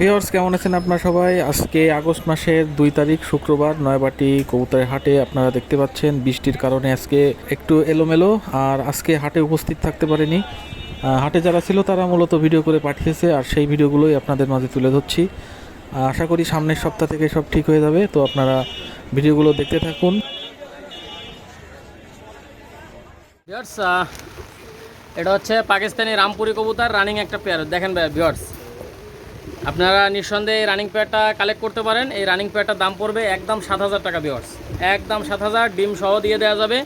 Viewers কেমন আছেন আপনারা সবাই? আজকে আগস্ট মাসের দুই তারিখ, শুক্রবার, নয়বাটি কবুতরের হাটে আপনারা দেখতে পাচ্ছেন বৃষ্টির কারণে আজকে একটু এলোমেলো আর আজকে হাটে উপস্থিত থাকতে পারেনি। হাটে যারা ছিল তারা মূলত ভিডিও করে পাঠিয়েছে আর সেই ভিডিওগুলোই আপনাদের মাঝে তুলে ধরছি। আশা করি সামনের সপ্তাহ থেকে সব ঠিক হয়ে যাবে, তো আপনারা ভিডিওগুলো দেখতে থাকুন। এটা হচ্ছে পাকিস্তানি রামপুরি কবুতর রানিং একটা পেয়ার দেখেন ভাই ভিওর্স আপনারা নিঃসন্দেহে এই রানিং পেয়ারটা কালেক্ট করতে পারেন। এই রানিং পেয়ারটার দাম পড়বে একদম সাত হাজার টাকা ভিওর্স একদম সাত হাজার, ডিম সহ দিয়ে দেওয়া যাবে।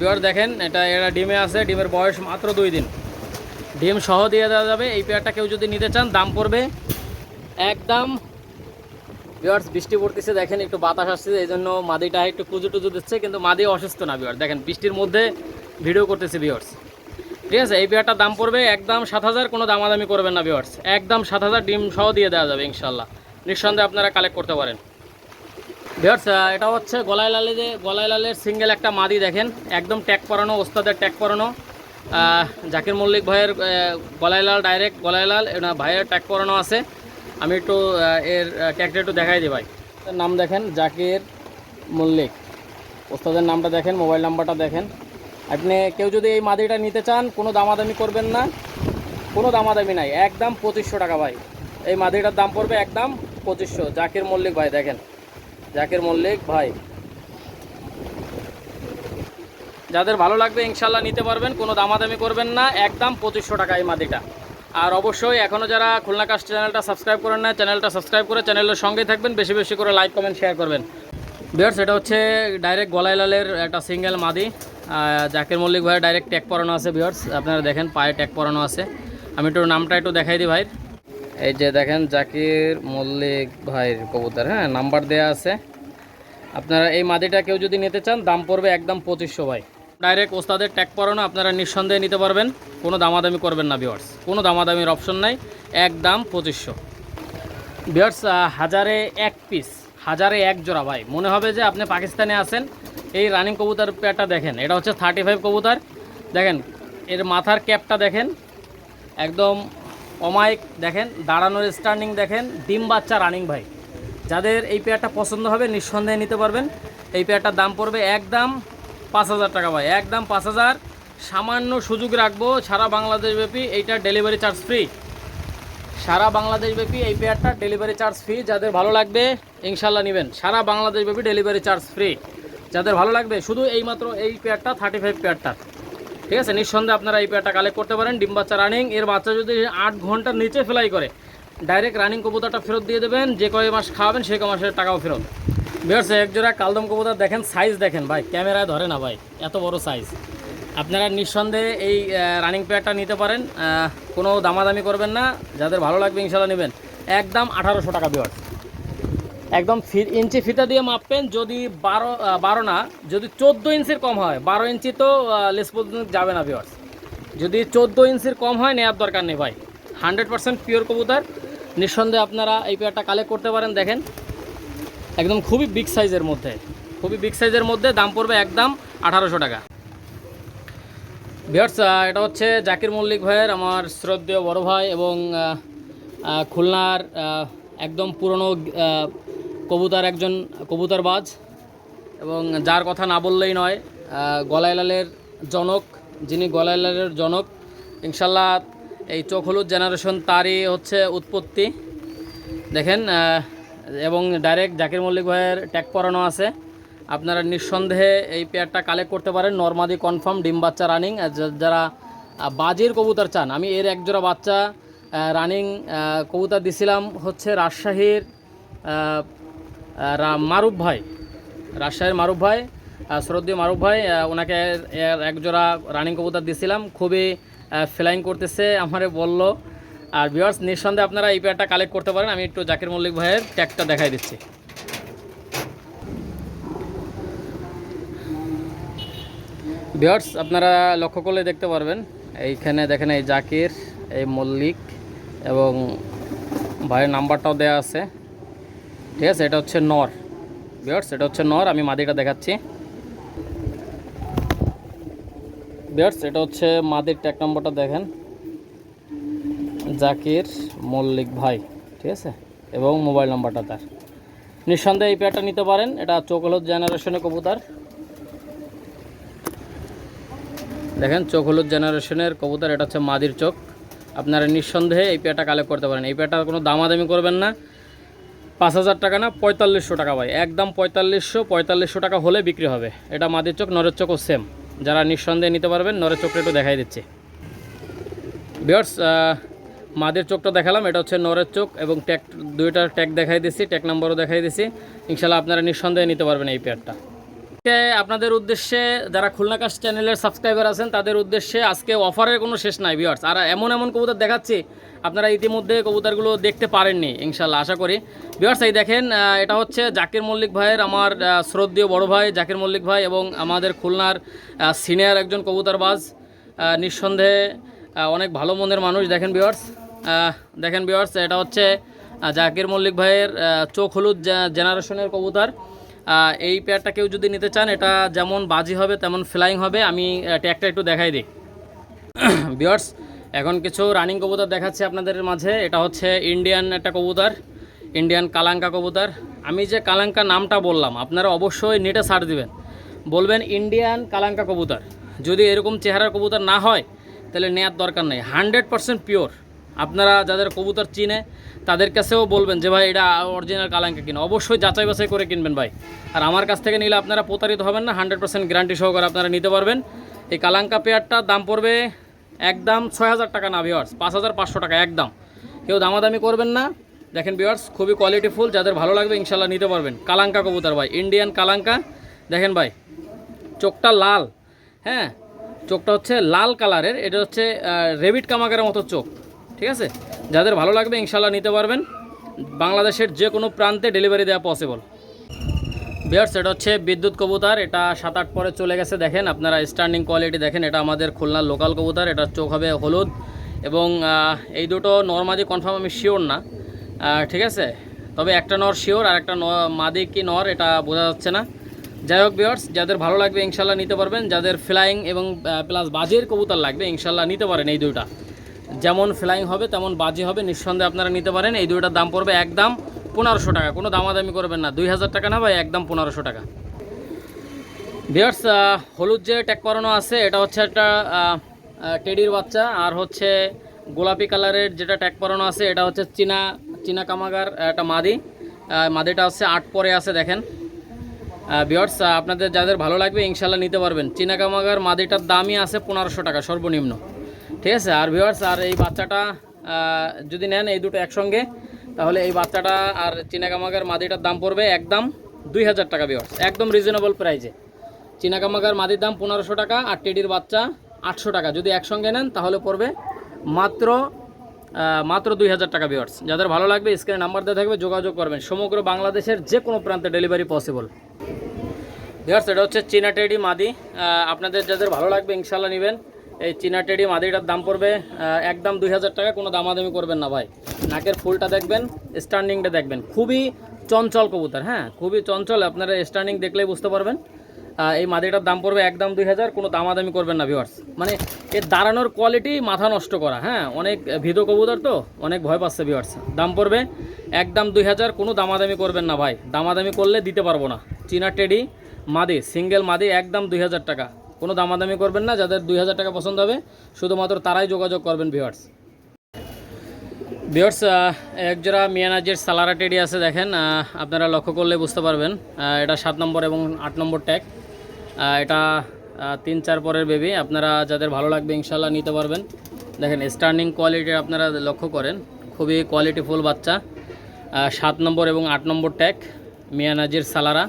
ভিওর্স দেখেন, এটা এরা ডিমে আছে, ডিমের বয়স মাত্র দুই দিন। ডিম সহ দিয়ে দেওয়া যাবে। এই পেয়ারটা কেউ যদি নিতে চান, দাম পড়বে একদম। ভিওয়ার্স বৃষ্টি পড়তেছে, দেখেন একটু বাতাস আসছে, এই জন্য মাদিটা একটু পুজো টুজো দিচ্ছে, কিন্তু মাদি অসুস্থ না ভিওয়ার্স দেখেন, বৃষ্টির মধ্যে ভিডিও করতেছে ভিওয়ার্স ঠিক আছে, এই পেয়ারটার দাম পড়বে একদম সাত হাজার, কোনো দামাদামি করবেন না ভিওয়ার্স একদম সাত হাজার ডিম সহ দিয়ে দেওয়া যাবে ইনশাল্লাহ নিঃসন্দেহে আপনারা কালেক্ট করতে পারেন। ভিওয়ার্স এটা হচ্ছে গলায় লালে যে গলায় লালের সিঙ্গেল একটা মাদি দেখেন। একদম ট্যাগ পরানো, ওস্তাদের ট্যাগ পরানো। জাকির মল্লিক ভাইয়ের গলায় লাল ডাইরেক্ট গলায় লাল ভাইয়ের ট্যাগ পরানো আছে। আমি একটু এর ট্যাগটা একটু দেখাই দিই ভাই। নাম দেখেন জাকির মল্লিক। ওস্তাদের নামটা দেখেন, মোবাইল নাম্বারটা দেখেন। আপনি কেউ যদি এই মাদিটা নিতে চান, কোনো দামাদামি করবেন না। কোনো দামাদামি নাই। একদম পঁচিশশো টাকা ভাই। এই মাদিটার দাম পড়বে একদম পঁচিশশো। জাকির মল্লিক ভাই, দেখেন। জাকির মল্লিক ভাই। যাদের ভালো লাগবে, ইনশাল্লাহ নিতে পারবেন। কোনো দামাদামি করবেন না। একদম পঁচিশশো টাকা এই মাদিটা। আর অবশ্যই এখনও যারা খুলনা কাস্ট চ্যানেলটা সাবস্ক্রাইব করেন না চ্যানেলটা সাবস্ক্রাইব করে চ্যানেলের সঙ্গেই থাকবেন। বেশি বেশি করে লাইক, কমেন্ট, শেয়ার করবেন। বিয়ার্স এটা হচ্ছে ডাইরেক্ট গলায় লালের একটা সিঙ্গেল মাদি। জাকির মল্লিক ভাইয়ের ডাইরেক্ট ট্যাগ পরানো আছে বিয়ার্স আপনারা দেখেন পায়ে ট্যাগ পরানো আছে। আমি একটু নামটা একটু দেখাই দিই ভাইয়ের। এই যে দেখেন জাকির মল্লিক ভাইয়ের কবুতর হ্যাঁ নাম্বার দেয়া আছে। আপনারা এই মাদিটা কেউ যদি নিতে চান দাম পড়বে একদম পঁচিশশো ভাই। ডাইরেক্ট ওস্তাদের ট্যাগ পরানো আপনারা নিঃসন্দেহে নিতে পারবেন। কোনো দামাদামি করবেন না বিয়ার্স কোনো দামাদামির অপশন নাই একদম পঁচিশশো। বিয়ার্স হাজারে এক পিস হাজারে এক জোড়া, ভাই। মনে হবে যে আপনি পাকিস্তানে আছেন, এই রানিং কবুতার পেয়ারটা দেখেন। এটা হচ্ছে থার্টি ফাইভ কবুতার। দেখেন, এর মাথার ক্যাপটা দেখেন, একদম অমায়িক, দেখেন, দাঁড়ানোর স্টার্নিং দেখেন, ডিম বাচ্চা রানিং ভাই। যাদের এই পেয়ারটা পছন্দ হবে, নিঃসন্দেহে নিতে পারবেন। এই পেয়ারটার দাম পড়বে একদম পাঁচ হাজার টাকা, ভাই। একদম পাঁচ হাজার। সামান্য সুযোগ রাখব, সারা বাংলাদেশ ব্যাপী এইটা ডেলিভারি চার্জ ফ্রি সারা বাংলাদেশ ব্যাপী এই পেয়ারটা ডেলিভারি চার্জ ফ্রি যাদের ভালো লাগবে ইনশাল্লাহ নেবেন। সারা বাংলাদেশ ব্যাপী ডেলিভারি চার্জ ফ্রি যাদের ভালো লাগবে, শুধু এইমাত্র এই পেয়ারটা থার্টি ফাইভ পেয়ারটা ঠিক আছে? নিঃসন্দেহে আপনারা এই পেয়ারটা কালেক্ট করতে পারেন। ডিম বাচ্চা রানিং এর বাচ্চা যদি আট ঘণ্টার নিচে ফ্লাই করে ডাইরেক্ট রানিং কবুতরটা ফেরত দিয়ে দেবেন। যে কয় মাস খাওয়াবেন, সে কয় মাসের টাকাও ফেরত। বেরোচ্ছে এক জোড়া কালদম কবুতর দেখেন সাইজ দেখেন। ভাই, ক্যামেরায় ধরে না ভাই, এত বড় সাইজ আপনারা নিঃসন্দেহে এই রানিং পেয়ারটা নিতে পারেন। কোনো দামাদামি করবেন না। যাদের ভালো লাগবে ইনশাল্লাহ নেবেন। একদম আঠারোশো টাকা বিয়ার একদম ফি- ইঞ্চি ফিতা দিয়ে মাপবেন, যদি বারো বারো না, যদি চোদ্দ ইঞ্চির কম হয়, বারো ইঞ্চি তো লেস পর্যন্ত যাবে না বিয়ার্স যদি চোদ্দ ইঞ্চির কম হয় নেওয়ার দরকার নেই ভাই। হান্ড্রেড পার্সেন্ট পিওর কবুতর। নিঃসন্দেহে আপনারা এই পেয়ারটা কালেক্ট করতে পারেন, দেখেন। একদম খুবই বিগ সাইজের মধ্যে। খুবই বিগ সাইজের মধ্যে, দাম পড়বে একদম আঠারোশো টাকা। ভিয়ার্স এটা হচ্ছে জাকির মল্লিক ভাইয়ের আমার শ্রদ্ধেয় বড় ভাই এবং খুলনার একদম পুরনো কবুতার একজন কবুতরবাজ এবং যার কথা না বললেই নয় আহ, গলায় লালের জনক যিনি গলায় লালের জনক ইনশাল্লাহ এই চোখ হলুদ জেনারেশন তারই হচ্ছে উৎপত্তি। দেখেন এবং ডাইরেক্ট জাকির মল্লিক ভাইয়ের ট্যাগ পরানো আছে। আপনারা নিঃসন্দেহে এই পেয়ারটা কালেক্ট করতে পারেন। নর্মাদি কনফার্ম ডিম বাচ্চা রানিং যারা বাজির কবুতর চান, আমি এর একজোড়া বাচ্চা রানিং কবুতর দিছিলাম হচ্ছে রাজশাহীর মারুফ ভাই, রাজশাহীর মারুফ ভাই শ্রদ্ধেয় মারুফ ভাই ওনাকে এর একজোড়া রানিং কবুতর দিছিলাম, খুবই ফ্লাইং করতেছে, আমারে বলল। আর ভিউয়ার্স নিঃসন্দেহে আপনারা এই পেয়ারটা কালেক্ট করতে পারেন, আমি একটু জাকির মল্লিক ভাইয়ের ট্যাগটা দেখাই দিচ্ছি। ভিউয়ার্স, আপনারা লক্ষ্য করলে দেখতে পারবেন, এইখানে দেখেন এই জাকির, এই মল্লিক এবং ভাইয়ের নাম্বারটাও দেওয়া আছে। ঠিক আছে, এটা হচ্ছে নর। ভিউয়ার্স, এটা হচ্ছে নর, আমি মাদিটা দেখাচ্ছি। ভিউয়ার্স, এটা হচ্ছে মাদির ট্যাক নম্বরটা দেখেন। জাকির, মল্লিক ভাই, ঠিক আছে, এবং মোবাইল নাম্বারটা তার। নিঃসন্দেহে এই পেয়ারটা নিতে পারেন, এটা চোখ হলুদ জেনারেশনের কবুতর। দেখেন, চোখ হলুদ জেনারেশনের কবুতর, এটা হচ্ছে মাদির চোখ। আপনারা নিঃসন্দেহে এই পেয়ারটা কালেক্ট করতে পারেন। এই পেয়ারটার কোনো দামাদামি করবেন না। পাঁচ হাজার টাকা না, পঁয়তাল্লিশশো টাকা ভাই। একদম পঁয়তাল্লিশশো পঁয়তাল্লিশশো টাকা হলে বিক্রি হবে। এটা মাদির চোখ, নরের চোখও সেম যারা নিঃসন্দেহে নিতে পারবেন, নরের চোখটা একটু দেখাই দিচ্ছে। বিয়ার্স মাদের চোখটা দেখালাম। এটা হচ্ছে নরের চোখ এবং ট্যাগ দুইটার ট্যাগ দেখাই দিচ্ছি ট্যাগ নাম্বারও দেখাই দিচ্ছি। ইনশাল্লাহ আপনারা নিঃসন্দেহে নিতে পারবেন এই পেয়ারটা। আজকে আপনাদের উদ্দেশ্যে যারা খুলনা কাস্ট চ্যানেলের সাবস্ক্রাইবার আছেন, তাদের উদ্দেশ্যে আজকে অফারের কোনো শেষ নাই ভিউয়ার্স আর এমন এমন কবুতর দেখাচ্ছি, আপনারা ইতিমধ্যে কবুতরগুলো দেখতে পারেননি ইনশাল্লাহ আশা করি। ভিউয়ার্স এই দেখেন এটা হচ্ছে জাকির মল্লিক ভাইয়ের, আমার শ্রদ্ধেয় বড় ভাই জাকির মল্লিক ভাই এবং আমাদের খুলনার সিনিয়র একজন কবুতরবাজ। নিঃসন্দেহে অনেক ভালো মনের মানুষ, দেখেন ভিউয়ার্স দেখেন ভিউয়ার্স এটা হচ্ছে জাকির মল্লিক ভাইয়ের চোখ হলুদ জেনারেশনের কবুতর। এই পেয়ারটা কেউ যদি নিতে চান, এটা যেমন বাজি হবে, তেমন ফ্লাইং হবে। আমি ট্যাগটা একটু দেখাই দিই। বিয়ার্স এখন কিছু রানিং কবুতর দেখাচ্ছি আপনাদের মাঝে। এটা হচ্ছে ইন্ডিয়ান একটা কবুতর ইন্ডিয়ান কালাঙ্কা কবুতর। আমি যে কালাঙ্কা নামটা বললাম, আপনারা অবশ্যই নেটে সার্চ দিবেন। বলবেন ইন্ডিয়ান কালাঙ্কা কবুতর। যদি এরকম চেহারার কবুতর না হয়, তাহলে নেওয়ার দরকার নেই। হান্ড্রেড পিওর আপনারা যাদের কবুতর চিনে, তাদের কাছেও বলবেন যে ভাই, এটা অরিজিনাল কালাঙ্কা কিনা। অবশ্যই যাচাই বাছাই করে কিনবেন ভাই। আর আমার কাছ থেকে নিলে আপনারা প্রতারিত হবেন না হান্ড্রেড পার্সেন্ট গ্যারান্টি সহকারে আপনারা নিতে পারবেন। এই কালাঙ্কা পেয়ারটার দাম পড়বে একদম ছয় হাজার টাকা না ভিওয়ার্স পাঁচ হাজার পাঁচশো টাকা, একদম। কেউ দামাদামি করবেন না। দেখেন ভিওয়ার্স খুবই কোয়ালিটিফুল যাদের ভালো লাগবে ইনশাল্লাহ নিতে পারবেন। কালাঙ্কা কবুতর ভাই ইন্ডিয়ান কালাঙ্কা। দেখেন ভাই, চোখটা লাল হ্যাঁ? চোখটা হচ্ছে লাল কালারের, এটা হচ্ছে রেবিট কামাকের মতো চোখ। ঠিক আছে? যাদের ভালো লাগবে ইনশাল্লাহ নিতে পারবেন। বাংলাদেশের যে কোনো প্রান্তে ডেলিভারি দেওয়া পসিবল বিয়ার্স, এটা হচ্ছে বিদ্যুৎ কবুতর, এটা সাত আট পরে চলে গেছে, দেখেন আপনারা স্ট্যান্ডিং কোয়ালিটি দেখেন, এটা আমাদের খুলনার লোকাল কবুতর, এটা চোখ হবে হলুদ। এবং এই দুটো নর্মাদি কনফার্ম আমি শিওর না ঠিক আছে? তবে একটা নর শিওর আর একটা মাদি কি নর, এটা বোঝা যাচ্ছে না। যাই হোক বিয়ার্স, যাদের ভালো লাগবে ইনশাল্লাহ নিতে পারবেন, যাদের ফ্লাইং এবং প্লাস বাজির কবুতর লাগবে ইনশাল্লাহ নিতে পারেন এই দুইটা। যেমন ফ্লাইং হবে, তেমন বাজি হবে, নিঃসন্দেহে আপনারা নিতে পারেন। এই দুইটার দাম পড়বে একদম পনেরোশো টাকা। কোনো দামাদামি করবেন না। দুই হাজার টাকা না ভাই, একদম পনেরোশো টাকা। বিয়ার্স হলুদ যে ট্যাগ করানো আছে, এটা হচ্ছে একটা টেডির বাচ্চা। আর হচ্ছে গোলাপি কালারের যেটা ট্যাগ করানো আছে, এটা হচ্ছে চীনা চীনা কামাগার একটা মাদি। মাদিটা হচ্ছে আট পরে আছে, দেখেন। বিয়ার্স আপনাদের যাদের ভালো লাগবে, ইনশাল্লাহ নিতে পারবেন। চীনা কামাগার মাদিটার দামই আছে পনেরোশো টাকা, সর্বনিম্ন। ঠিক আছে? আর ভিওয়ার্স আর এই বাচ্চাটা যদি নেন এই দুটো একসঙ্গে, তাহলে এই বাচ্চাটা আর চীনা কামাগার মাদিটার দাম পড়বে একদম দুই হাজার টাকা ভিওয়ার্স একদম রিজনেবল প্রাইজে চীনা কামাগার মাদির দাম পনেরোশো টাকা, আর টেডির বাচ্চা আটশো টাকা। যদি একসঙ্গে নেন, তাহলে পড়বে মাত্র মাত্র দুই হাজার টাকা ভিওয়ার্স যাদের ভালো লাগবে স্ক্রিনে নাম্বার দেওয়া থাকবে, যোগাযোগ করবেন। সমগ্র বাংলাদেশের যে কোনো প্রান্তে ডেলিভারি পসিবল ভিউয়ার্স এটা হচ্ছে চীনা টেডি মাদি। আপনাদের যাদের ভালো লাগবে ইনশাল্লাহ নেবেন। এই চীনা টেডি মাদিটার দাম পড়বে একদম দুই হাজার টাকা, কোনো দামাদামি করবেন না ভাই। নাকের ফুলটা দেখবেন স্ট্যান্ডিংটা দেখবেন। খুবই চঞ্চল কবুতর হ্যাঁ খুবই চঞ্চল, আপনারা স্ট্যান্ডিং দেখলেই বুঝতে পারবেন। এই মাদিটার দাম পড়বে একদম দুই হাজার, কোনো দামাদামি করবেন না ভিউয়ার্স মানে এর দাঁড়ানোর কোয়ালিটি মাথা নষ্ট করা হ্যাঁ অনেক ভিদো কবুতর তো, অনেক ভয় পাচ্ছে ভিউয়ার্স দাম পড়বে একদম দুই হাজার, কোনো দামাদামি করবেন না ভাই। দামাদামি করলে দিতে পারব না। চীনা টেডি মাদি সিঙ্গেল মাদি, একদম দুই হাজার টাকা। কোনো দামাদামি করবেন না, যাদের দুই হাজার টাকা পছন্দ হবে, শুধুমাত্র তারাই যোগাযোগ করবেন ভিউয়ার্স ভিউয়ার্স একজোড়া মিয়ানাজের সালারা টেডি আছে, দেখেন আপনারা লক্ষ্য করলে বুঝতে পারবেন এটা সাত নম্বর এবং আট নম্বর ট্যাগ এটা তিন চার পরের বেবি আপনারা যাদের ভালো লাগবে ইনশাল্লাহ নিতে পারবেন। দেখেন স্টার্নিং কোয়ালিটি আপনারা লক্ষ্য করেন, খুবই কোয়ালিটিফুল বাচ্চা। সাত নম্বর এবং আট নম্বর ট্যাগ মিয়ানাজির সালারা।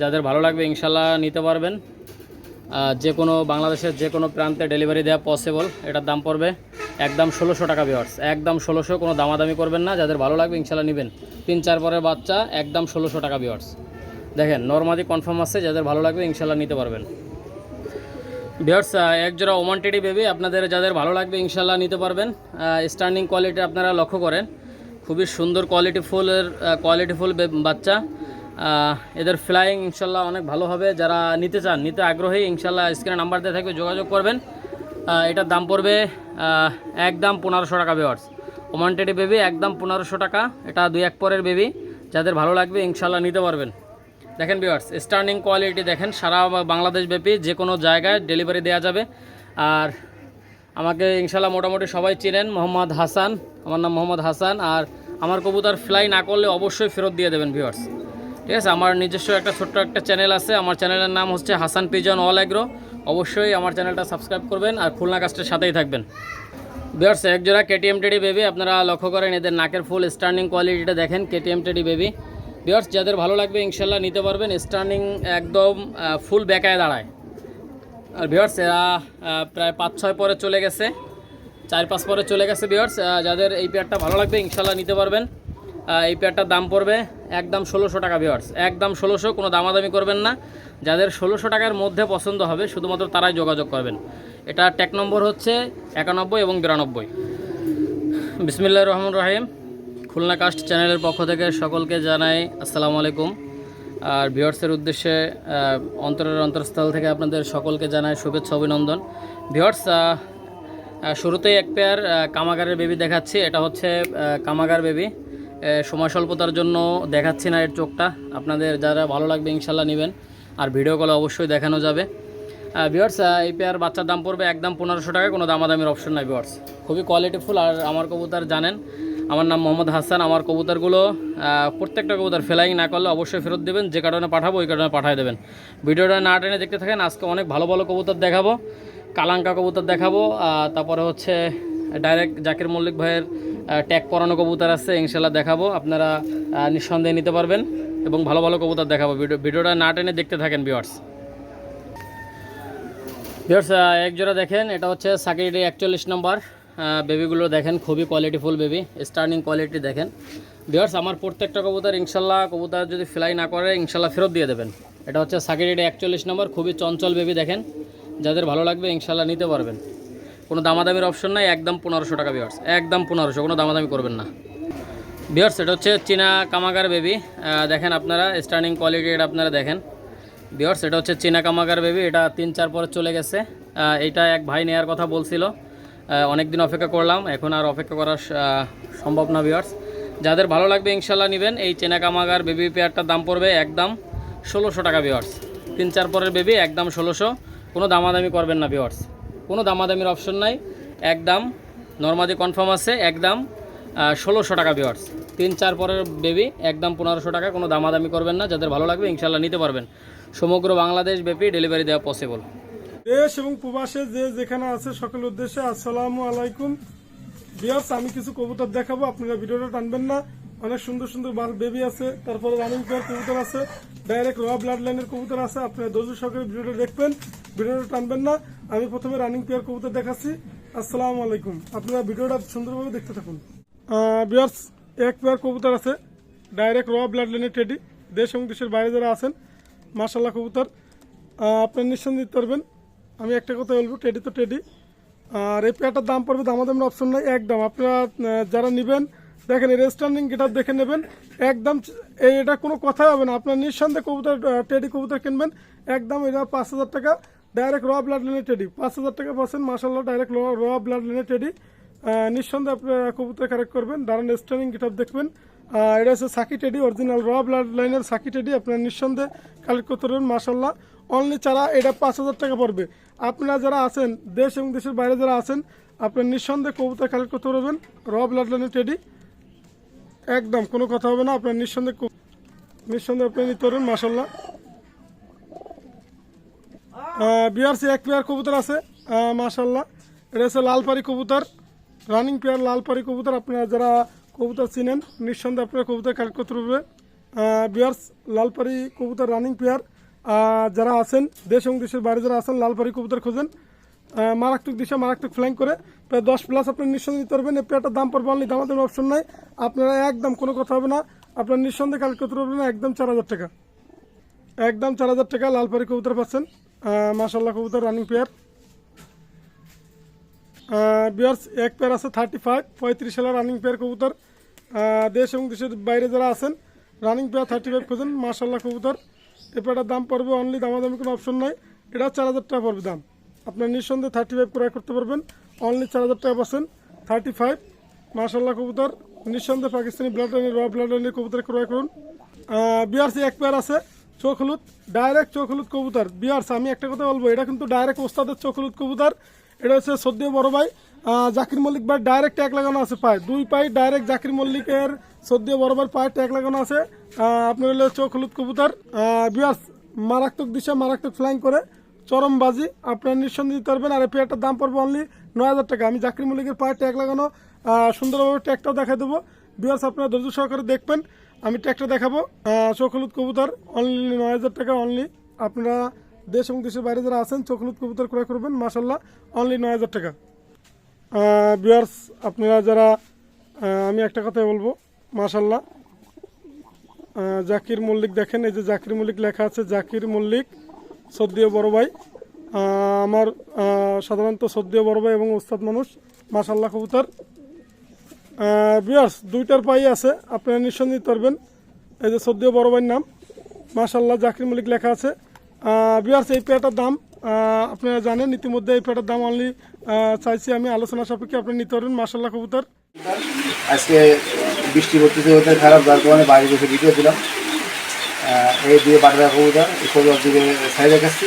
যাদের ভালো লাগবে ইনশাল্লাহ নিতে পারবেন। যে কোনো বাংলাদেশের যে কোনো প্রান্তে ডেলিভারি দেওয়া পসিবল এটার দাম পড়বে একদম ষোলোশো টাকা বিয়ার্স একদম ষোলোশো, কোনো দামাদামি করবেন না, যাদের ভালো লাগবে ইনশাল্লাহ নেবেন। তিন, চার পরের বাচ্চা, একদম ষোলোশো টাকা বিয়ার্স দেখেন নর্মাদি কনফার্ম আছে, যাদের ভালো লাগবে ইনশাল্লাহ নিতে পারবেন। বিয়ার্স এক জোড়া ওমান টেডি বেবি আপনাদের যাদের ভালো লাগবে ইনশাল্লাহ নিতে পারবেন। স্ট্যান্ডিং কোয়ালিটি আপনারা লক্ষ্য করেন। খুবই সুন্দর কোয়ালিটি ফুলের কোয়ালিটি ফুল বাচ্চা। এদের ফ্লাইং ইনশাল্লাহ অনেক ভালো হবে। যারা নিতে চান, নিতে আগ্রহী, ইনশাল্লাহ স্ক্রিনে নাম্বার দিয়ে থাকবে, যোগাযোগ করবেন। এটার দাম পড়বে একদম পনেরোশো টাকা বিয়ার্স ওমান টেডি বেবি একদম পনেরোশো টাকা। এটা দুই এক পরের বেবি যাদের ভালো লাগবে, ইনশাল্লাহ নিতে পারবেন। দেখেন ভিউয়ার্স স্টার্নিং কোয়ালিটি দেখেন, সারা বাংলাদেশ ব্যাপী যে কোনো জায়গায় ডেলিভারি দেওয়া যাবে। আর আমাকে ইনশাল্লাহ মোটামুটি সবাই চিনেন, মোহাম্মদ হাসান, আমার নাম মোহাম্মদ হাসান। আর আমার কবুতর ফ্লাই না করলে অবশ্যই ফেরত দিয়ে দেবেন ভিউয়ার্স ঠিক আছে, আমার নিজস্ব একটা ছোট্ট একটা চ্যানেল আছে, আমার চ্যানেলের নাম হচ্ছে হাসান পিজন অল অ্যাগ্রো। অবশ্যই আমার চ্যানেলটা সাবস্ক্রাইব করবেন আর খুলনা কাস্টের সাথেই থাকবেন। বিয়ার্স একজোড়া কেটিএম টেডি বেবি আপনারা লক্ষ্য করেন, এদের নাকের ফুল স্টার্নিং কোয়ালিটিটা দেখেন কেটিএম টেডি বেবি বিয়ার্স যাদের ভালো লাগবে ইনশাল্লাহ নিতে পারবেন স্টার্নিং একদম ফুল বেকায় দাঁড়ায়। আর বিয়ার্স এরা প্রায় পাঁচ ছয় পরে চলে গেছে চার পাঁচ পরে চলে গেছে বিয়ার্স যাদের এই পেয়ারটা ভালো লাগবে ইনশাল্লাহ নিতে পারবেন। এই পেয়ারটার দাম পড়বে একদম ষোলোশো টাকা ভিওয়ার্স একদম ষোলোশো, কোনো দামাদামি করবেন না। যাদের ষোলোশো টাকার মধ্যে পছন্দ হবে, শুধুমাত্র তারাই যোগাযোগ করবেন। এটা ট্যাক নম্বর হচ্ছে একানব্বই এবং বিরানব্বই। বিসমিল্লাহ রহমান রহিম। খুলনা কাস্ট চ্যানেলের পক্ষ থেকে সকলকে জানাই আসসালামু আলাইকুম। আর ভিওর্সের উদ্দেশ্যে অন্তরের অন্তরস্থল থেকে আপনাদের সকলকে জানাই শুভেচ্ছা, অভিনন্দন। ভিওর্স শুরুতেই এক পেয়ার কামাগারের বেবি দেখাচ্ছি। এটা হচ্ছে কামাগার বেবি সময় স্বল্পতার জন্য দেখাচ্ছি না এর চোখটা। আপনাদের যারা ভালো লাগবে ইনশাল্লাহ নেবেন। আর ভিডিও কলে অবশ্যই দেখানো যাবে। ভিওর্স এই পেয়ার বাচ্চার দাম পড়বে একদম পনেরোশো টাকা। কোনো দামাদামির অপশন নাই ভিওর্স খুবই কোয়ালিটিফুল আর আমার কবুতর জানেন, আমার নাম মোহাম্মদ হাসান। আমার কবুতরগুলো প্রত্যেকটা কবুতর ফেলাইং না করলে অবশ্যই ফেরত দেবেন। যে কারণে পাঠাবো, ওই কারণে পাঠিয়ে দেবেন। ভিডিওটা না টেনে দেখতে থাকেন, আজকে অনেক ভালো ভালো কবুতর দেখাবো। কালাঙ্কা কবুতর দেখাবো। তারপরে হচ্ছে ডাইরেক্ট জাকির মল্লিক ভাইয়ের ট্যাগ পরানো কবুতর আছে ইনশাল্লাহ দেখাবো। আপনারা নিঃসন্দেহে নিতে পারবেন এবং ভালো ভালো কবুতর দেখাবো। ভিডিও ভিডিওটা না টেনে দেখতে থাকেন ভিওয়ার্স ভিউয়ার্স এক জোড়া দেখেন, এটা হচ্ছে সাকিরি একচল্লিশ নম্বর। বেবিগুলো দেখেন, খুবই কোয়ালিটিফুল বেবি স্টার্নিং কোয়ালিটি দেখেন। ভিউয়ার্স আমার প্রত্যেকটা কবুতর ইনশাল্লাহ কবুতর যদি ফ্লাই না করে ইনশাল্লাহ ফেরত দিয়ে দেবেন। এটা হচ্ছে সাকিরি একচল্লিশ নম্বর, খুবই চঞ্চল বেবি দেখেন। যাদের ভালো লাগবে ইনশাল্লাহ নিতে পারবেন। কোনো দামাদামির অপশন নাই, একদম পনেরোশো টাকা ভিউয়ার্স একদম পনেরোশো, কোনো দামাদামি করবেন না। ভিউয়ার্স এটা হচ্ছে চীনা কামাগার বেবি দেখেন আপনারা স্টার্নিং কোয়ালিটি এটা আপনারা দেখেন। বিয়ার্স এটা হচ্ছে চীনা কামাগার বেবি এটা তিন চার পরে চলে গেছে। এটা এক ভাই নেওয়ার কথা বলছিল। অনেক দিন অপেক্ষা করলাম, এখন আর অপেক্ষা করা সম্ভব না বিয়ার্স যাদের ভালো লাগবে ইনশাল্লাহ নেবেন, এই চীনা কামাগার বেবি পেয়ারটার দাম পড়বে একদম ষোলোশো টাকা বিয়ার্স তিন চার পরের বেবি একদম ষোলোশো, কোনো দামাদামি করবেন না বিয়ার্স কোনো দামাদামির অপশন নাই। একদম নর্মালি কনফার্ম আছে একদম ষোলোশো টাকা বিয়ার্স তিন, চার পরের বেবি একদম পনেরোশো টাকা, কোনো দামাদামি করবেন না, যাদের ভালো লাগবে ইনশাল্লাহ নিতে পারবেন। সমগ্র বাংলাদেশ ব্যাপী ডেলিভারি দেওয়া পসিবল দেশ এবং প্রবাসে যে যেখানে আছে, সকল উদ্দেশ্যে আসসালামু আলাইকুম। বিয়ার্স আমি কিছু কবুতর দেখাবো, আপনারা ভিডিওটা টানবেন না। অনেক সুন্দর সুন্দর বেবি আছে, তারপরে রানিং পেয়ার কবুতর আছে ডাইরেক্ট র ব্লাড লাইনের কবুতর আছে, আপনারা ধৈর্য সহকারে ভিডিওটা দেখবেন, ভিডিওটা টানবেন না, আমি প্রথমে রানিং পেয়ার কবুতর দেখাচ্ছি, আসসালামু আলাইকুম, আপনারা ভিডিওটা সুন্দরভাবে দেখতে থাকুন। বিয়ার্স এক পেয়ার কবুতর আছে ডাইরেক্ট র ব্লাড লাইনের টেডি দেশ এবং দেশের বাইরে যারা আছেন মার্শাল্লাহ কবুতর আপনারা নিঃসন্দেহে দিতে পারবেন। আমি একটা কথা বলব টেডি তো টেডি আর এই পেয়ারটার দাম পড়বে, দামাদামের অপশন নাই, একদম, আপনারা যারা নেবেন দেখেন রেস্টার্নিং গেটার দেখে নেবেন। একদম এটা কোনো কথাই হবে না। আপনার নিঃসন্দেহে কবুতর টেডি কবুতর কিনবেন। একদম এটা পাঁচ হাজার টাকা। ডাইরেক্ট র ব্লাড লাইনের টেডি পাঁচ হাজার টাকা পাচ্ছেন মাসাল্লাহ ডাইরেক্ট র ব্লাড লাইনের টেডি নিঃসন্দেহে আপনারা কবুতর কারেক্ট করবেন। দাঁড়ান স্টার্নিং গেটার দেখবেন। এটা হচ্ছে সাকি টেডি অরিজিনাল র ব্লাড লাইনের সাকি টেডি আপনারা নিঃসন্দেহে কালেক্ট করতে পারবেন মাসাল্লাহ অনলি চারা এটা পাঁচ হাজার টাকা পড়বে। আপনারা যারা আছেন, দেশ এবং দেশের বাইরে যারা আছেন, আপনার নিঃসন্দেহে কবুতর কালেক্ট করতে পারবেন র ব্লাড লাইনের টেডি একদম, কোনো কথা হবে না, আপনার নিঃসন্দেহে নিঃসন্দেহে আপনি নিতে পারবেন মাসাল্লাহ বিআরসি এক পেয়ার কবুতর আছে মাসাল্লাহ এটা হচ্ছে লালপাড়ি কবুতর, রানিং পেয়ার লালপাড়ি কবুতর, আপনারা যারা কবুতর চিনেন, নিঃসন্দেহে আপনারা কবুতর কালেক্ট করতে পারবে। বিয়ার্স লালপাড়ি কবুতর, রানিং পেয়ার যারা আছেন, দেশ এবং দেশের বাইরে যারা আছেন লালপাড়ি কবুতর খোঁজেন। মারাত্মক দিশা, মারাত্মক ফ্ল্যাং করে। প্রায় দশ প্লাস আপনি নিঃসন্দেহে নিতে পারবেন। এই দাম পড়বে অনলি দামাদের অপশন নাই। আপনারা একদম কোনো কথা হবে না। আপনার নিঃসন্দেহে কালেক্ট করতে পারবেন, একদম চার হাজার টাকা। একদম চার হাজার টাকা লালপাড়ি কবুতর পাচ্ছেন। মাসাল্লাহ কবুতর রানিং পেয়ার বিয়ার্স এক পেয়ার আছে থার্টি ফাইভ পঁয়ত্রিশ সালের রানিং পেয়ার কবুতর। দেশ এবং দেশের বাইরে যারা আছেন রানিং পেয়ার থার্টি ফাইভ খোঁজেন মাসাল্লাহ কবুতর। এই পেয়ারটার দাম পড়বে অনলি দামাদামি কোনো অপশন নাই। এটা চার হাজার টাকা পড়বে দাম। আপনার নিঃসন্দেহে থার্টি ফাইভ ক্রয় করতে পারবেন। অনলি চার হাজার টাকা পাচ্ছেন। থার্টি ফাইভ মার্শাল্লাহ কবুতর। নিঃসন্দেহে পাকিস্তানি ব্লাড লাইনের র ব্লাড লাইনের কবুতর ক্রয় করুন। বিআরসি এক পেয়ার আছে, চোখ হলুদ ডাইরেক্ট চোখ হলুদ কবুতর। বিয়ার্স আমি একটা কথা বলব, এটা কিন্তু ডাইরেক্ট ওস্তাদের চোখ হলুদ কবুতর। এটা হচ্ছে সদ্য বড় ভাই জাকির মল্লিক ভাই ডাইরেক্ট ট্যাগ লাগানো আছে পায়ে। দুই পায়ে ডাইরেক্ট জাকির মল্লিকের সদ্য বড় ভাই পায়ে ট্যাগ লাগানো আছে। আপনার হলো চোখ হলুদ কবুতর। বিয়ার্স মারাত্মক দিশা, মারাত্মক ফ্লাইং করে। চরম বাজি আপনার নিঃসন্দেহ দিতে পারবেন। আর এই পেয়ারটার দাম পড়বে অনলি নয় হাজার টাকা। আমি জাকির মল্লিকের পায়ে ট্যাগ লাগানো সুন্দরভাবে ট্যাগটাও দেখা দেবো। বিয়ার্স আপনারা ধৈর্য সহকারে দেখবেন। আমি ট্যাগটা দেখাবো। চোখ হলুদ কবুতর অনলি নয় হাজার টাকা অনলি আপনারা দেশ এবং দেশের বাইরে যারা আছেন চোখ হলুদ কবুতর ক্রয় করবেন। মাসাল্লাহ অনলি নয় হাজার টাকা। বিয়ার্স আপনারা যারা আমি একটা কথাই বলব। মাসাল্লাহ জাকির মল্লিক দেখেন, এই যে জাকির মল্লিক লেখা আছে, জাকির মল্লিক সদ্দীয় বড় ভাই আমার সাধারণত সদ্দীয় বড় ভাই এবং ওস্তাদ মানুষ মাসাল্লাহ কবুতর। বিয়ার্স দুইটার পাই আছে, আপনারা নিঃসন্দেহ পারবেন। এই যে সদ্দীয় বড় ভাইয়ের নাম মাসাল্লাহ জাকির মল্লিক লেখা আছে। বিয়ার্স এই পেয়ারটার দাম আপনারা জানেন, ইতিমধ্যে এই পেয়ারটার দাম অনলি চাইছি আমি আলোচনা সাপেক্ষে আপনি নিতে পারবেন মাসাল্লাহ কবুতর। আজকে বৃষ্টি পড়তেছে খারাপ যার কারণে বাইরে বসে ভিডিও দিলাম। এই দিয়ে বাটারা কবুতর এই কবুতর দিকে সাইড রেখেছি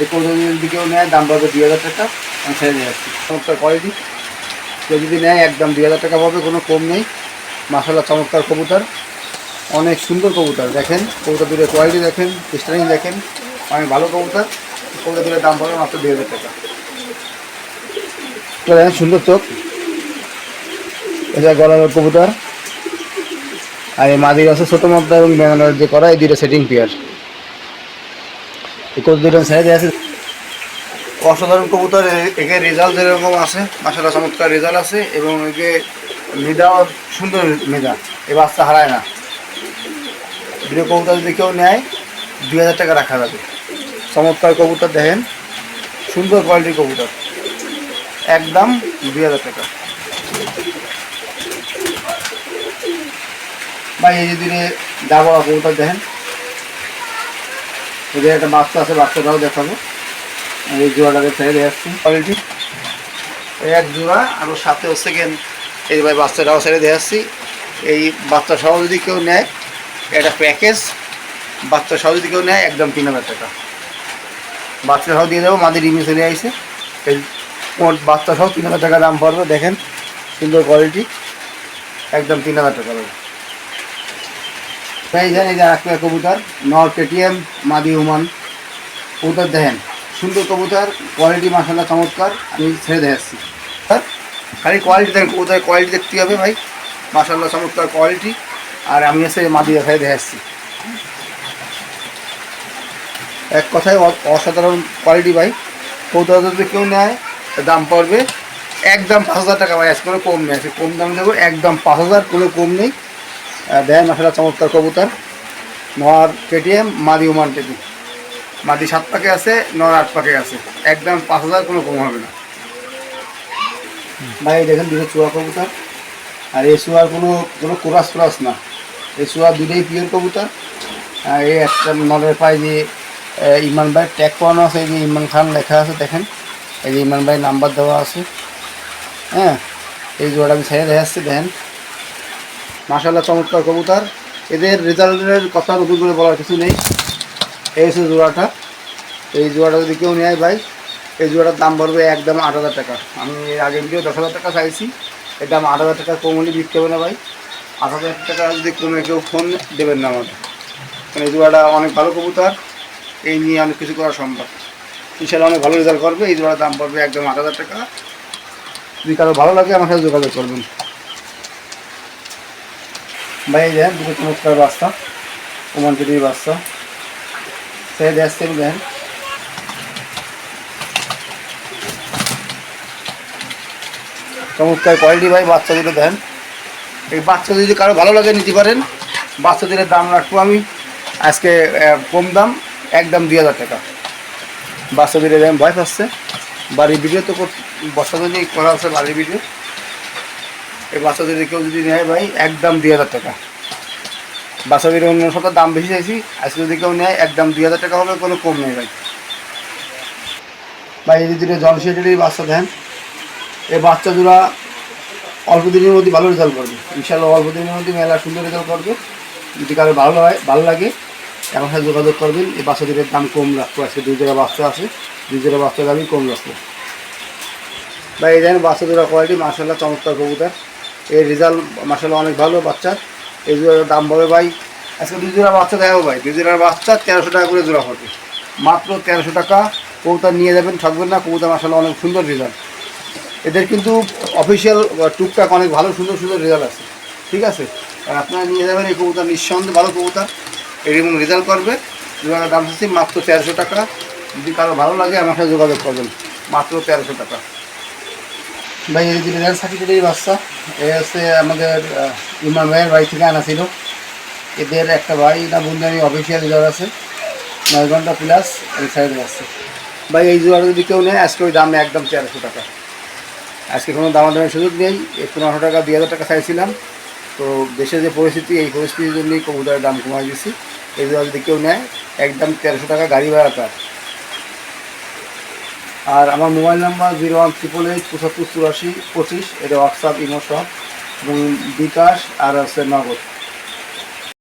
এই কবুতর দিকেও নেয়, দাম পাবে দুই হাজার টাকা, আমি সাইড রেখেছি চমৎকার কোয়ালিটি কেউ যদি নেয়, একদম দুই হাজার টাকা পাবে, কোনো কম নেই। মাসাল্লাহ চমৎকার কবুতর। অনেক সুন্দর কবুতর, দেখেন। কবুতর দুটোর কোয়ালিটি দেখেন স্টারিং দেখেন। অনেক ভালো কবুতর। কবুতর দুটোর দাম পাবে মাত্র দুই হাজার টাকা। সুন্দর চোখ। এটা গলার কবুতর। আর এই মাদির আছে ছোটো মদ্দা এবং ব্যাঙ্গালোর যে করা, এই দুইটা সেটিং পেয়ার এই কবুতর দুটো সাইডে আছে? অসাধারণ কবুতর একে রেজাল্ট যেরকম আছে মাসাটা চমৎকার রেজাল্ট আছে, এবং একে মেধাও সুন্দর মেধা এ বাচ্চা হারায় না। দুটো কবুতর যদি কেউ নেয়, দুই হাজার টাকা রাখা যাবে। চমৎকার কবুতর দেখেন, সুন্দর কোয়ালিটির কবুতর। একদম দুই হাজার টাকা। ভাই, এই যদি যাব কবুতর দেখেন। এদের একটা বাচ্চা আছে, বাচ্চাটাও দেখাবো। এই জোড়াটাকে ছেড়ে দিয়ে আসছি। কোয়ালিটি এক জোড়া, আর ওর সাথে হচ্ছে সেকেন্ড এই ভাই বাচ্চাটাও ছেড়ে দিয়ে আসছি। এই বাচ্চা সহ যদি কেউ নেয় এটা প্যাকেজ বাচ্চা সহ যদি কেউ নেয়, একদম তিন হাজার টাকা। বাচ্চা সহ দিয়ে দেবো মাদের রিমি চলে আইসে এই বাচ্চা সহ তিন হাজার টাকা দাম পড়বে, দেখেন। সুন্দর কোয়ালিটি একদম তিন হাজার টাকা পড়বে এই যে একটা কবুতর। নর কেটিএম মাদি উমান কবুতর দেখেন, সুন্দর কবুতর কোয়ালিটি মাসাল্লাহ চমৎকার। আমি ছেড়ে দেখাচ্ছি হ্যাঁ খালি কোয়ালিটি দেখেন, কবুতরের কোয়ালিটি দেখতে হবে ভাই। মাসাল্লাহ চমৎকার কোয়ালিটি আর আমি এসে মাদি দেখাই দেখাচ্ছি এক কথায় অসাধারণ কোয়ালিটি ভাই। কবুতর যদি কেউ নেয় দাম পড়বে। একদম পাঁচ হাজার টাকা ভাই, আজকে কম নেই। কম দাম দেবো, একদম পাঁচ হাজার, কোনো কম নেই। দেন আসলে চমৎকার কবুতর। নর কেটিএম, মাদি ওমান কেটি। মাদি সাত পাকে আছে, নর আট পাকে আছে। একদম পাঁচ হাজার কোনো কম হবে না। ভাই দেখেন দুটো চুয়া কবুতর। আর এই চুয়ার কোনো কোনো কোরাস কোরাস না। এই চুয়া দুটোই পিওর কবুতর। আর এই একটা নরের পায়ে যে ইমান ভাই ট্যাগ করানো আছে, এই যে ইমরান খান লেখা আছে, দেখেন। এই যে ইমরান ভাই নাম্বার দেওয়া আছে। হ্যাঁ এই জোড়া আমি ছেড়ে দেখাচ্ছি দেখেন মাসাল্লাহ চমৎকার কবুতর। এদের রেজাল্টের কথা নতুন করে বলার কিছু নেই। এই হচ্ছে জোড়াটা। এই জোড়াটা যদি কেউ নেয় ভাই, এই জোড়াটার দাম পড়বে একদম আট হাজার টাকা। আমি এর আগে ভিডিও দশ হাজার টাকা চাইছি। এর দাম আট হাজার টাকা কম হলে বিক্রি হবে না ভাই। আট হাজার টাকা যদি কমে কেউ ফোন দেবেন না আমাদের। কারণ এই জোড়াটা অনেক ভালো কবুতর। এই নিয়ে অনেক কিছু করা সম্ভব। ইনশাল্লাহ অনেক ভালো রেজাল্ট করবে। এই জোড়ার দাম পড়বে একদম আট হাজার টাকা। যদি কারও ভালো লাগে আমার সাথে যোগাযোগ করবেন। ভাই এই দেখেন দুটো চমৎকার বাচ্চা। ওমান চুরির বাচ্চা। সেই দেখতে দেখেন চমৎকার কোয়ালিটি ভাই, বাচ্চা দেন। এই বাচ্চা যদি কারও ভালো লাগে, নিতে পারেন। বাচ্চা দাম রাখব আমি। আজকে কম দাম, একদম দুই হাজার টাকা। বাচ্চা দুটো দেন, ভয় পাচ্ছে। বাড়ির ভিডিও তো বর্ষা জন্য করা আছে বাড়ির ভিডিও এই বাচ্চা যদি কেউ যদি নেয় ভাই একদম দুই হাজার টাকা। বাচ্চাদের অন্য সপ্তাহ দাম বেশি চাইছি, আজকে যদি কেউ নেয় একদম দুই হাজার টাকা হবে, কোনো কম নেই ভাই। ভাই, এই দুটো জনসেটেরই বাচ্চা দেন, এই বাচ্চা দুরা অল্প দিনের মধ্যে ভালো রেজাল্ট করবে। ইনশাল্লাহ অল্প দিনের মধ্যে মেলা সুন্দর রেজাল্ট করবে। যদি কারও ভালো হয়, ভালো লাগে, আমার সাথে যোগাযোগ করবেন। এই বাচ্চা দুটোর দাম কম রাখব, আজকে দুই জায়গা বাচ্চা আছে, দুই জায়গা বাচ্চার দামই কম রাখব। বা এই জানেন বাচ্চা দুটো কোয়ালিটি মার্শাল্লাহ চমৎকার কবুতর। এর রেজাল্ট মার্শাল্লাহ অনেক ভালো বাচ্চার। এই জোড়ার দাম পড়বে ভাই, আজকে দুই জোড়া বাচ্চা দেখাবো ভাই। দুই জোড়ার বাচ্চা তেরোশো টাকা করে জোড়া হবে মাত্র তেরোশো টাকা। কবুতর নিয়ে যাবেন, ঠকবেন না। কবুতর মার্শাল্লাহ অনেক সুন্দর রেজাল্ট এদের কিন্তু অফিসিয়াল টুকটাক অনেক ভালো, সুন্দর সুন্দর রেজাল্ট আছে। ঠিক আছে? আর আপনারা নিয়ে যাবেন এই কবুতর, নিঃসন্দেহে ভালো কবুতর। এরকম রেজাল্ট করবে। জোড়ার দাম হচ্ছে মাত্র তেরোশো টাকা। যদি কারও ভালো লাগে, আমার সাথে যোগাযোগ করবেন। মাত্র তেরোশো টাকা। ভাই এই রেজাল্ট সার্টিফিকেটের বাচ্চা এ হচ্ছে আমাদের ইমরান ভাইয়ের বাড়ি থেকে আনা ছিল। এদের একটা ভাই না বন্ধু আমি অফিসিয়াল রেজাল্ট আছে। নয় ঘণ্টা প্লাস এই সাইডে আছে। ভাই, এই জোড়া যদি কেউ নেয়, আজকে ওই দাম একদম তেরোশো টাকা। আজকে কোনো দামাদামের সুযোগ নেই। পনেরোশো টাকা, দুই হাজার টাকা চাইছিলাম। তো দেশের যে পরিস্থিতি, এই পরিস্থিতির জন্যই কবুতরের দাম কমাই দিচ্ছি এই জন্য যদি কেউ নেয়, একদম তেরোশো টাকা গাড়ি ভাড়া তার। আর আমার mobile number zero one triple eight পঁচাত্তর চুরাশি পঁচিশ, এটা হোয়াটসঅ্যাপ ইমো সব এবং বিকাশ আর হচ্ছে নগদ।